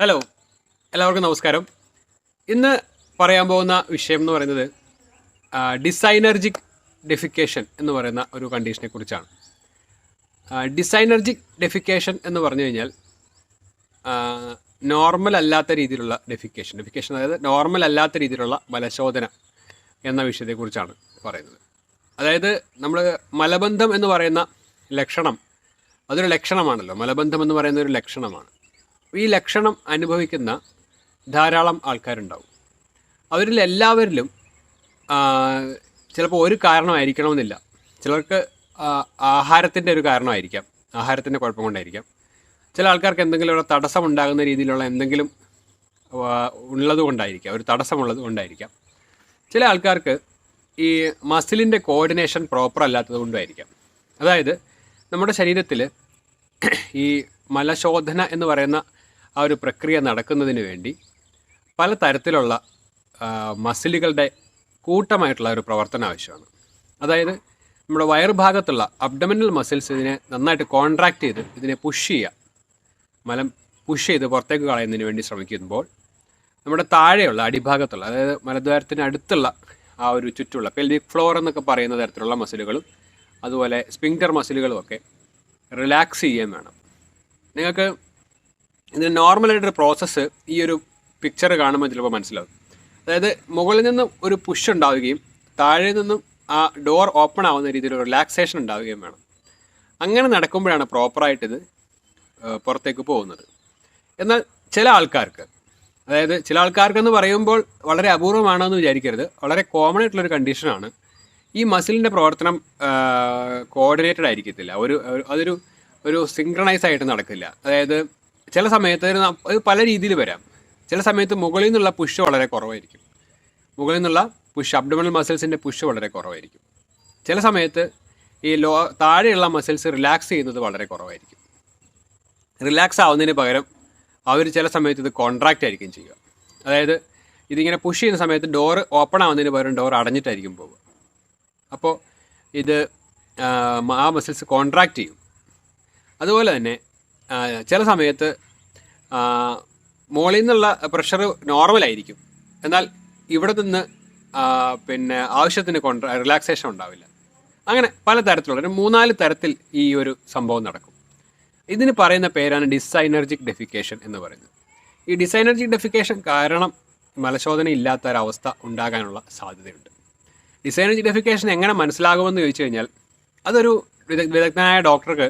Hello എല്ലാവർക്കും നമസ്കാരം. ഇന്ന് പറയാൻ പോകുന്ന വിഷയം എന്ന് പറയുന്നത് ഡിസൈനർജിക് ഡെഫിക്കേഷൻ എന്ന് പറയുന്ന ഒരു കണ്ടീഷനെ കുറിച്ചാണ്. ഡിസൈനർജിക് ഡെഫിക്കേഷൻ എന്ന് പറഞ്ഞു കഴിഞ്ഞാൽ നോർമൽ അല്ലാത്ത രീതിയിലുള്ള ഡെഫിക്കേഷൻ ഡെഫിക്കേഷൻ അതായത് നോർമൽ അല്ലാത്ത രീതിയിലുള്ള മലശോധന എന്ന വിഷയത്തെക്കുറിച്ചാണ് പറയുന്നത്. അതായത് നമ്മൾ മലബന്ധം എന്ന് പറയുന്ന ലക്ഷണം അതൊരു ലക്ഷണമാണല്ലോ. മലബന്ധം എന്ന് പറയുന്ന ഒരു ലക്ഷണമാണ്. ഈ ലക്ഷണം അനുഭവിക്കുന്ന ധാരാളം ആൾക്കാരുണ്ടാവും. അവരിൽ എല്ലാവരിലും ചിലപ്പോൾ ഒരു കാരണമായിരിക്കണമെന്നില്ല. ചിലർക്ക് ആഹാരത്തിന്റെ ഒരു കാരണമായിരിക്കാം. ആഹാരത്തിന്റെ കുഴപ്പം കൊണ്ടായിരിക്കാം. ചില ആൾക്കാർക്ക് എന്തെങ്കിലും ഒരു തടസ്സം ഉണ്ടാകുന്ന രീതിയിലുള്ള എന്തെങ്കിലും ഉള്ളത് കൊണ്ടായിരിക്കാം. ഒരു തടസ്സമുള്ളത് കൊണ്ടായിരിക്കാം. ചില ആൾക്കാർക്ക് ഈ മസിലിന്റെ കോർഡിനേഷൻ പ്രോപ്പർ അല്ലാത്തത് കൊണ്ടുമായിരിക്കാം അതായത് നമ്മുടെ ശരീരത്തിൽ ഈ മലശോധന എന്ന് പറയുന്ന ആ ഒരു പ്രക്രിയ നടക്കുന്നതിന് വേണ്ടി പല തരത്തിലുള്ള മസിലുകളുടെ കൂട്ടമായിട്ടുള്ള ഒരു പ്രവർത്തനം ആവശ്യമാണ്. അതായത് നമ്മുടെ വയറുഭാഗത്തുള്ള അബ്ഡമിനൽ മസിൽസ് ഇതിനെ നന്നായിട്ട് കോൺട്രാക്ട് ചെയ്ത് ഇതിനെ പുഷ് ചെയ്യുക. മലം പുഷ് ചെയ്ത് പുറത്തേക്ക് കളയുന്നതിന് വേണ്ടി ശ്രമിക്കുമ്പോൾ നമ്മുടെ താഴെയുള്ള അടിഭാഗത്തുള്ള അതായത് മലദ്വാരത്തിന് അടുത്തുള്ള ആ ഒരു ചുറ്റുള്ള പെൽവിക് ഫ്ലോർ എന്നൊക്കെ പറയുന്ന തരത്തിലുള്ള മസിലുകളും അതുപോലെ സ്പിങ്ടർ മസിലുകളും ഒക്കെ റിലാക്സ് ചെയ്യാൻ വേണം. നിങ്ങൾക്ക് ഇതിന് നോർമലായിട്ടൊരു പ്രോസസ്സ് ഈ ഒരു പിക്ചർ കാണുമ്പോൾ ചിലപ്പോൾ മനസ്സിലാവും. അതായത് മുകളിൽ നിന്നും ഒരു പുഷ് ഉണ്ടാവുകയും താഴെ നിന്നും ആ ഡോർ ഓപ്പൺ ആവുന്ന രീതിയിൽ റിലാക്സേഷൻ ഉണ്ടാവുകയും വേണം. അങ്ങനെ നടക്കുമ്പോഴാണ് പ്രോപ്പറായിട്ട് ഇത് പുറത്തേക്ക് പോകുന്നത്. എന്നാൽ ചില ആൾക്കാർക്ക് അതായത് ചില ആൾക്കാർക്കെന്ന് പറയുമ്പോൾ വളരെ അപൂർവമാണെന്ന് വിചാരിക്കരുത്. വളരെ കോമൺ ആയിട്ടുള്ളൊരു കണ്ടീഷനാണ് ഈ മസിലിന്റെ പ്രവർത്തനം കോർഡിനേറ്റഡ് ആയിരിക്കത്തില്ല. ഒരു അതൊരു ഒരു സിങ്ക്രണൈസ് ആയിട്ട് നടക്കില്ല. അതായത് ചില സമയത്ത് അത് പല രീതിയിൽ വരാം. ചില സമയത്ത് മുകളിൽ നിന്നുള്ള പുഷ് വളരെ കുറവായിരിക്കും. മുകളിൽ നിന്നുള്ള പുഷ് അബ്ഡമിനൽ മസിൽസിന്റെ പുഷ് വളരെ കുറവായിരിക്കും. ചില സമയത്ത് ഈ ലോ താഴെയുള്ള മസിൽസ് റിലാക്സ് ചെയ്യുന്നത് വളരെ കുറവായിരിക്കും. റിലാക്സ് ആവുന്നതിന് പകരം അവർ ചില സമയത്ത് ഇത് കോൺട്രാക്റ്റ് ആയിരിക്കും ചെയ്യുക. അതായത് ഇതിങ്ങനെ പുഷ് ചെയ്യുന്ന സമയത്ത് ഡോർ ഓപ്പൺ ആവുന്നതിന് പകരം ഡോർ അടഞ്ഞിട്ടായിരിക്കും പോവുക. അപ്പോൾ ഇത് ആ മസിൽസ് കോൺട്രാക്റ്റ് ചെയ്യും. അതുപോലെ തന്നെ ചില സമയത്ത് മുകളിൽ നിന്നുള്ള പ്രഷർ നോർമലായിരിക്കും എന്നാൽ ഇവിടെ നിന്ന് പിന്നെ ആവശ്യത്തിന് കൊണ്ട് റിലാക്സേഷൻ ഉണ്ടാവില്ല. അങ്ങനെ പല തരത്തിലുള്ള ഒരു മൂന്നാൽ തരത്തിൽ ഈ ഒരു സംഭവം നടക്കും. ഇതിന് പറയുന്ന പേരാണ് ഡിസൈനർജിക് ഡെഫിക്കേഷൻ എന്ന് പറയുന്നത്. ഈ ഡിസൈനർജിക് ഡെഫിക്കേഷൻ കാരണം മലശോധന ഇല്ലാത്ത ഒരവസ്ഥ ഉണ്ടാകാനുള്ള സാധ്യതയുണ്ട്. ഡിസൈനർജിക് ഡെഫിക്കേഷൻ എങ്ങനെ മനസ്സിലാകുമെന്ന് ചോദിച്ചു കഴിഞ്ഞാൽ അതൊരു വിദഗ്ധനായ ഡോക്ടർക്ക്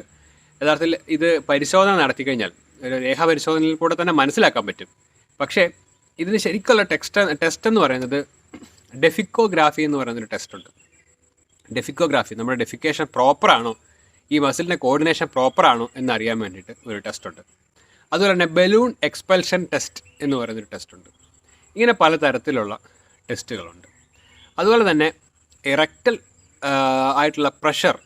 യഥാർത്ഥത്തിൽ ഇത് പരിശോധന നടത്തി കഴിഞ്ഞാൽ ഒരു രേഖ പരിശോധനയിൽ കൂടെ തന്നെ മനസ്സിലാക്കാൻ പറ്റും. പക്ഷേ ഇതിന് ശരിക്കുള്ള ടെക്സ്റ്റ് ടെസ്റ്റ് എന്ന് പറയുന്നത് ഡെഫിക്കോഗ്രാഫി എന്ന് പറയുന്നൊരു ടെസ്റ്റ് ഉണ്ട് ഡെഫിക്കോഗ്രാഫി നമ്മുടെ ഡെഫിക്കേഷൻ പ്രോപ്പറാണോ? ഈ മസിലിന്റെ കോർഡിനേഷൻ പ്രോപ്പറാണോ എന്നറിയാൻ വേണ്ടിയിട്ട് ഒരു ടെസ്റ്റ് ഉണ്ട് അതുപോലെ തന്നെ ബലൂൺ എക്സ്പെൽഷൻ ടെസ്റ്റ് എന്ന് പറയുന്നൊരു ടെസ്റ്റ് ഉണ്ട് ഇങ്ങനെ പല തരത്തിലുള്ള ടെസ്റ്റുകളുണ്ട്. അതുപോലെ തന്നെ ഇറക്റ്റൽ ആയിട്ടുള്ള പ്രഷർ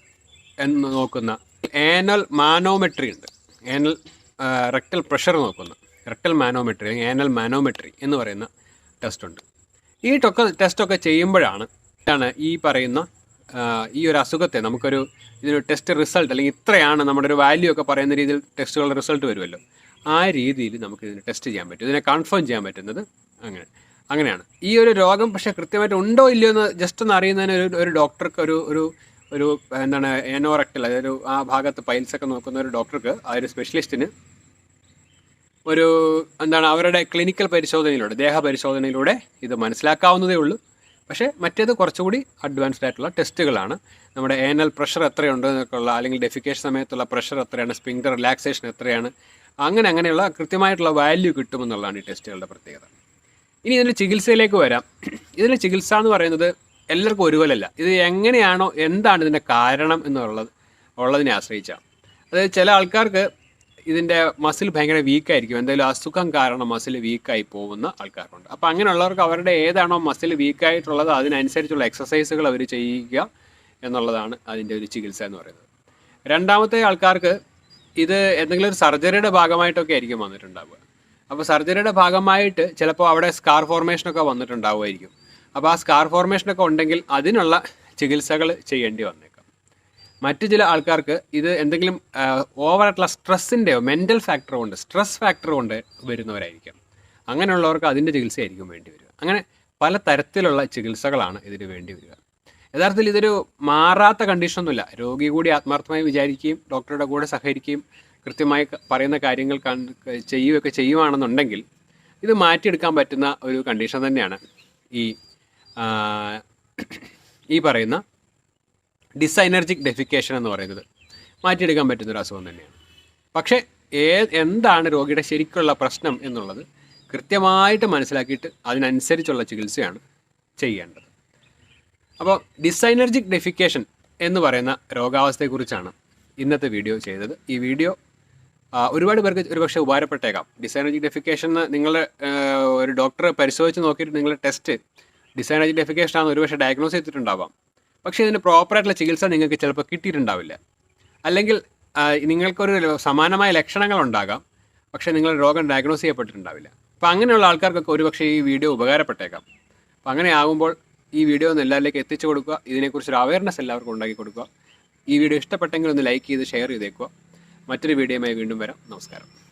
എന്ന് നോക്കുന്ന ഏനൽ മാനോമെട്രി ഉണ്ട്. ഏനൽ റെക്ടൽ പ്രഷർ നോക്കുന്ന. റെക്ടൽ മാനോമെട്രി അല്ലെങ്കിൽ ഏനൽ മാനോമെട്രി എന്ന് പറയുന്ന ടെസ്റ്റ് ഉണ്ട്. ഈ ടൊക്കെ ടെസ്റ്റൊക്കെ ചെയ്യുമ്പോഴാണ് ആണ് ഈ പറയുന്ന ഈ ഒരു അസുഖത്തെ നമുക്കൊരു ഇതിനൊരു ടെസ്റ്റ് റിസൾട്ട് അല്ലെങ്കിൽ ഇത്രയാണ് നമ്മുടെ ഒരു വാല്യൂ ഒക്കെ പറയുന്ന രീതിയിൽ ടെസ്റ്റുകളുടെ റിസൾട്ട് വരുമല്ലോ. ആ രീതിയിൽ നമുക്ക് ഇതിനെ ടെസ്റ്റ് ചെയ്യാൻ പറ്റും. ഇതിനെ കൺഫേം ചെയ്യാൻ പറ്റുന്നത് അങ്ങനെ അങ്ങനെയാണ്. ഈ ഒരു രോഗം പക്ഷേ കൃത്യമായിട്ട് ഉണ്ടോ ഇല്ലയോ എന്ന് ജസ്റ്റ് ഒന്ന് അറിയുന്നതിന് ഒരു ഒരു ഡോക്ടർക്ക് ഒരു ഒരു ഒരു എന്താണ് എനോറക്ടൽ അതായത് ആ ഭാഗത്ത് പൈൽസൊക്കെ നോക്കുന്ന ഒരു ഡോക്ടർക്ക് ആ ഒരു സ്പെഷ്യലിസ്റ്റിന് ഒരു എന്താണ് അവരുടെ ക്ലിനിക്കൽ പരിശോധനയിലൂടെ ദേഹ പരിശോധനയിലൂടെ ഇത് മനസ്സിലാക്കാവുന്നതേ ഉള്ളൂ. പക്ഷേ മറ്റേത് കുറച്ചുകൂടി അഡ്വാൻസ്ഡ് ആയിട്ടുള്ള ടെസ്റ്റുകളാണ് നമ്മുടെ ഏനൽ പ്രഷർ എത്രയുണ്ട് എന്നൊക്കെ ഉള്ള അല്ലെങ്കിൽ ഡെഫിക്കേഷൻ സമയത്തുള്ള പ്രഷർ എത്രയാണ് സ്പിങ്ഡർ റിലാക്സേഷൻ എത്രയാണ് അങ്ങനെ അങ്ങനെയുള്ള കൃത്യമായിട്ടുള്ള വാല്യൂ കിട്ടുമെന്നുള്ളതാണ് ഈ ടെസ്റ്റുകളുടെ പ്രത്യേകത. ഇനി ഇതിന്റെ ചികിത്സയിലേക്ക് വരാം. ഇതിന്റെ ചികിത്സ എന്ന് പറയുന്നത് എല്ലാവർക്കും ഒരുപോലല്ല ഇത് എങ്ങനെയാണോ എന്താണ് ഇതിന്റെ കാരണം എന്നുള്ളത് ഉള്ളതിനെ ആശ്രയിച്ചാണ്. അതായത് ചില ആൾക്കാർക്ക് ഇതിന്റെ മസിൽ ഭയങ്കര വീക്കായിരിക്കും എന്തെങ്കിലും അസുഖം കാരണം മസിൽ വീക്കായി പോകുന്ന ആൾക്കാരുണ്ട്. അപ്പോൾ അങ്ങനെയുള്ളവർക്ക് അവരുടെ ഏതാണോ മസിൽ വീക്കായിട്ടുള്ളത് അതിനനുസരിച്ചുള്ള എക്സസൈസുകൾ അവർ ചെയ്യുക എന്നുള്ളതാണ് അതിന്റെ ഒരു ചികിത്സ എന്ന് പറയുന്നത്. രണ്ടാമത്തെ ആൾക്കാർക്ക് ഇത് എന്തെങ്കിലും ഒരു സർജറിയുടെ ഭാഗമായിട്ടൊക്കെ ആയിരിക്കും വന്നിട്ടുണ്ടാവുക. അപ്പോൾ സർജറിയുടെ ഭാഗമായിട്ട് ചിലപ്പോൾ അവിടെ സ്കാർ ഫോർമേഷനൊക്കെ വന്നിട്ടുണ്ടാവുമായിരിക്കും. അപ്പോൾ ആ സ്കാർ ഫോർമേഷനൊക്കെ ഉണ്ടെങ്കിൽ അതിനുള്ള ചികിത്സകൾ ചെയ്യേണ്ടി വന്നേക്കാം. മറ്റു ചില ആൾക്കാർക്ക് ഇത് എന്തെങ്കിലും ഓവറായിട്ടുള്ള സ്ട്രെസ്സിന്റെയോ മെന്റൽ ഫാക്ടർ കൊണ്ട് സ്ട്രെസ് ഫാക്ടർ കൊണ്ട് വരുന്നവരായിരിക്കാം. അങ്ങനെയുള്ളവർക്ക് അതിന്റെ ചികിത്സയായിരിക്കും വേണ്ടി വരിക. അങ്ങനെ പല തരത്തിലുള്ള ചികിത്സകളാണ് ഇതിന് വേണ്ടി വരിക. യഥാർത്ഥത്തിൽ ഇതൊരു മാറാത്ത കണ്ടീഷനൊന്നുമില്ല രോഗി കൂടി ആത്മാർത്ഥമായി വിചാരിക്കുകയും ഡോക്ടറുടെ കൂടെ സഹകരിക്കുകയും കൃത്യമായി പറയുന്ന കാര്യങ്ങൾ ചെയ്യുകയൊക്കെ ചെയ്യുവാണെന്നുണ്ടെങ്കിൽ ഇത് മാറ്റിയെടുക്കാൻ പറ്റുന്ന ഒരു കണ്ടീഷൻ തന്നെയാണ് ഈ ഈ പറയുന്ന ഡിസൈനർജിക് ഡെഫിക്കേഷൻ എന്ന് പറയുന്നത് മാറ്റിയെടുക്കാൻ പറ്റുന്ന ഒരു അസുഖം തന്നെയാണ്. പക്ഷേ ഏ എന്താണ് രോഗിയുടെ ശരിക്കുള്ള പ്രശ്നം എന്നുള്ളത് കൃത്യമായിട്ട് മനസ്സിലാക്കിയിട്ട് അതിനനുസരിച്ചുള്ള ചികിത്സയാണ് ചെയ്യേണ്ടത്. അപ്പോൾ ഡിസൈനർജിക് ഡെഫിക്കേഷൻ എന്ന് പറയുന്ന രോഗാവസ്ഥയെക്കുറിച്ചാണ് ഇന്നത്തെ വീഡിയോ ചെയ്തത്. ഈ വീഡിയോ ഒരുപാട് പേർക്ക് ഒരുപക്ഷെ ഉപകാരപ്പെട്ടേക്കാം. ഡിസൈനർജിക് ഡെഫിക്കേഷൻ നിങ്ങൾ ഒരു ഡോക്ടറെ പരിശോധിച്ച് നോക്കിയിട്ട് നിങ്ങളുടെ ടെസ്റ്റ് ഡിസൈനർജിക് ഐഡന്റിഫിക്കേഷൻ ആണെന്ന് ഒരുപക്ഷെ ഡയഗ്നോസ് ചെയ്തിട്ടുണ്ടാവാം. പക്ഷേ ഇതിന് പ്രോപ്പറായിട്ടുള്ള ചികിത്സ നിങ്ങൾക്ക് ചിലപ്പോൾ കിട്ടിയിട്ടുണ്ടാവില്ല. അല്ലെങ്കിൽ നിങ്ങൾക്കൊരു സമാനമായ ലക്ഷണങ്ങൾ ഉണ്ടാകാം പക്ഷേ നിങ്ങൾ രോഗം ഡയഗ്നോസ് ചെയ്യപ്പെട്ടിട്ടുണ്ടാവില്ല. അപ്പോൾ അങ്ങനെയുള്ള ആൾക്കാർക്കൊക്കെ ഒരുപക്ഷെ ഈ വീഡിയോ ഉപകാരപ്പെട്ടേക്കാം. അപ്പോൾ അങ്ങനെ ആകുമ്പോൾ ഈ വീഡിയോ ഒന്ന് എല്ലാവരിലേക്ക് എത്തിച്ചു കൊടുക്കുക. ഇതിനെക്കുറിച്ചൊരു അവയർനെസ് എല്ലാവർക്കും ഉണ്ടാക്കി കൊടുക്കുക. ഈ വീഡിയോ ഇഷ്ടപ്പെട്ടെങ്കിൽ ഒന്ന് ലൈക്ക് ചെയ്ത് ഷെയർ ചെയ്തേക്കുക. മറ്റൊരു വീഡിയോയുമായി വീണ്ടും വരാം. നമസ്കാരം.